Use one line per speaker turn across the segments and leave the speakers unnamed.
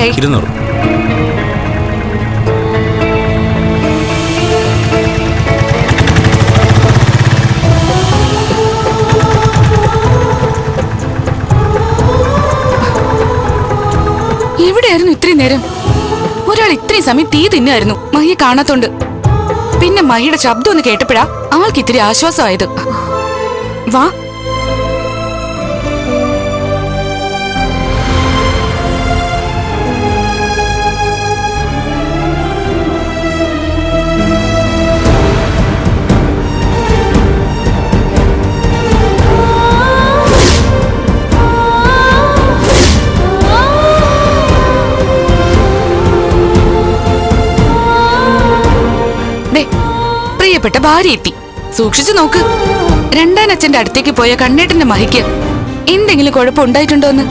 എത്രയായി
ഇരുന്നൂറ്.
എവിടെയായിരുന്നു ഇത്രയും നേരം? ഒരാൾ ഇത്രയും സമയം തീ തിന്നായിരുന്നു. മഹിയെ കാണാത്തോണ്ട്. പിന്നെ മഹിയുടെ ശബ്ദം ഒന്ന് കേട്ടപ്പോഴാ ആൾക്ക് ഇത്തിരി ആശ്വാസമായത്. വാ പ്രിയപ്പെട്ട ഭാര്യ എത്തി. സൂക്ഷിച്ചു നോക്ക്. രണ്ടാനച്ഛന്റെ അടുത്തേക്ക് പോയ കണ്ണേട്ടന്റെ മഹിക്ക് എന്തെങ്കിലും കുഴപ്പമുണ്ടായിട്ടുണ്ടോന്ന്?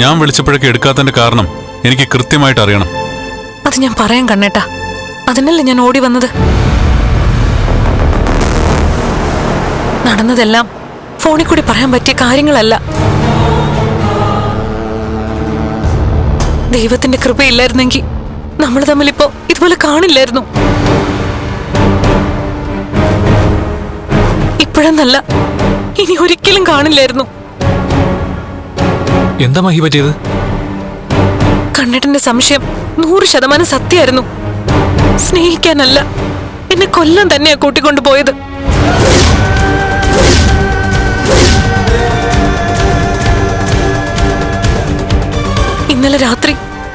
ഞാൻ വിളിച്ചപ്പോഴൊക്കെ എടുക്കാത്തതിന്റെ കാരണം എനിക്ക് കൃത്യമായിട്ട് അറിയണം.
അത് ഞാൻ പറയാൻ കണ്ണേട്ടാ. അതിനല്ലേ ഞാൻ ഓടി വന്നത്? നടന്നതെല്ലാം ഫോണിൽ കൂടി പറയാൻ പറ്റിയ കാര്യങ്ങളല്ല. ദൈവത്തിന്റെ കൃപയില്ലായിരുന്നെങ്കിൽ നമ്മൾ തമ്മിലിപ്പോ ഇതുപോലെ കാണില്ലായിരുന്നു. ഇപ്പോഴെന്നല്ല ഇനി ഒരിക്കലും കാണില്ലായിരുന്നു.
എന്താ മഹി പറ്റിയത്?
കണ്ണേട്ടന്റെ സംശയം നൂറ് ശതമാനം സത്യമായിരുന്നു. സ്നേഹിക്കാനല്ല എന്നെ കൊല്ലം തന്നെയാ കൂട്ടിക്കൊണ്ടു പോയത്. ഇന്നലെ രാത്രി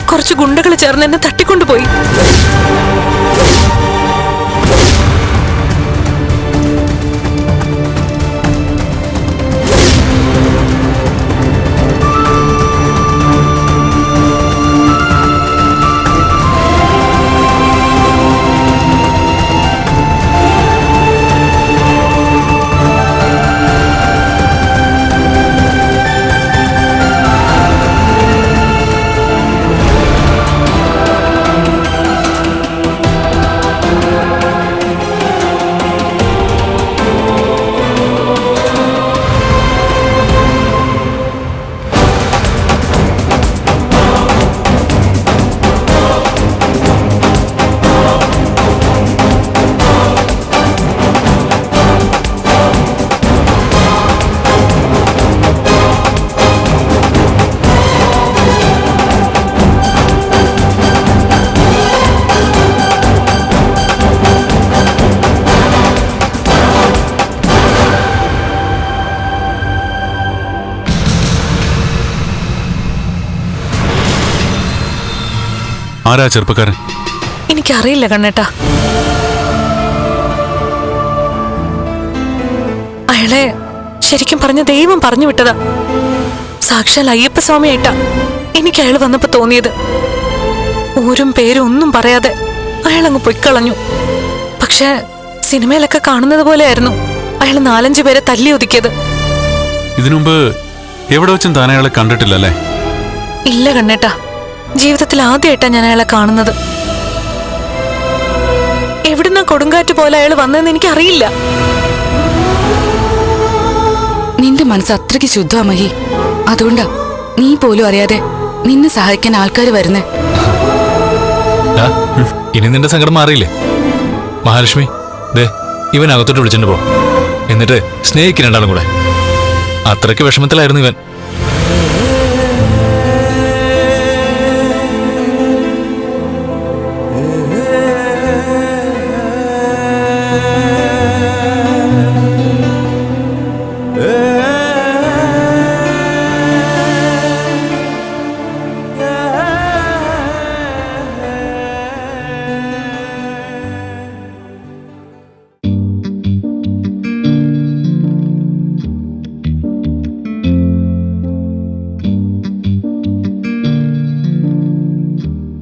കുറച്ച് ഗുണ്ടകൾ ചേർന്ന് എന്നെ തട്ടിക്കൊണ്ടുപോയി
ആരാ ചെറുപ്പക്കാരൻ?
എനിക്കറിയില്ല കണ്ണേട്ടാ. അയാളെ ശരിക്കും പറഞ്ഞ ദൈവം പറഞ്ഞു വിട്ടതാ. സാക്ഷാൽ അയ്യപ്പ സ്വാമിയായിട്ടാ എനിക്ക് അയാൾ വന്നപ്പോ തോന്നിയത്. ഊരും പേരും ഒന്നും പറയാതെ അയാൾ അങ്ങ് പൊയ്ക്കളഞ്ഞു. പക്ഷെ സിനിമയിലൊക്കെ കാണുന്നത് പോലെയായിരുന്നു അയാൾ നാലഞ്ചു പേരെ തല്ലി ഒതുക്കിയത്.
ഇതിനുമുമ്പ് എവിടെ വെച്ചും താൻ അയാളെ കണ്ടിട്ടില്ലല്ലേ?
ഇല്ല കണ്ണേട്ടാ. ജീവിതത്തിൽ ആദ്യമായിട്ടാണ് ഞാൻ അയാളെ കാണുന്നത്. എവിടുന്ന കൊടുങ്കാറ്റ് പോലെ അയാൾ വന്നതെന്ന് എനിക്കറിയില്ല.
നിന്റെ മനസ്സ് അത്രയ്ക്ക് ശുദ്ധമാ മഹി. അതുകൊണ്ടാ നീ പോലും അറിയാതെ നിന്നെ സഹായിക്കാൻ ആൾക്കാർ വരുന്നേ.
ഇനി നിന്റെ സങ്കടം മാറിയില്ലേ? മഹാലക്ഷ്മി ദേ ഇവൻ അകത്തോട്ട് വിളിച്ചിട്ട് പോ. എന്നിട്ട് സ്നേഹിക്കുന്നുണ്ടാണ് കൂടെ. അത്രയ്ക്ക് വിഷമത്തിലായിരുന്നു ഇവൻ.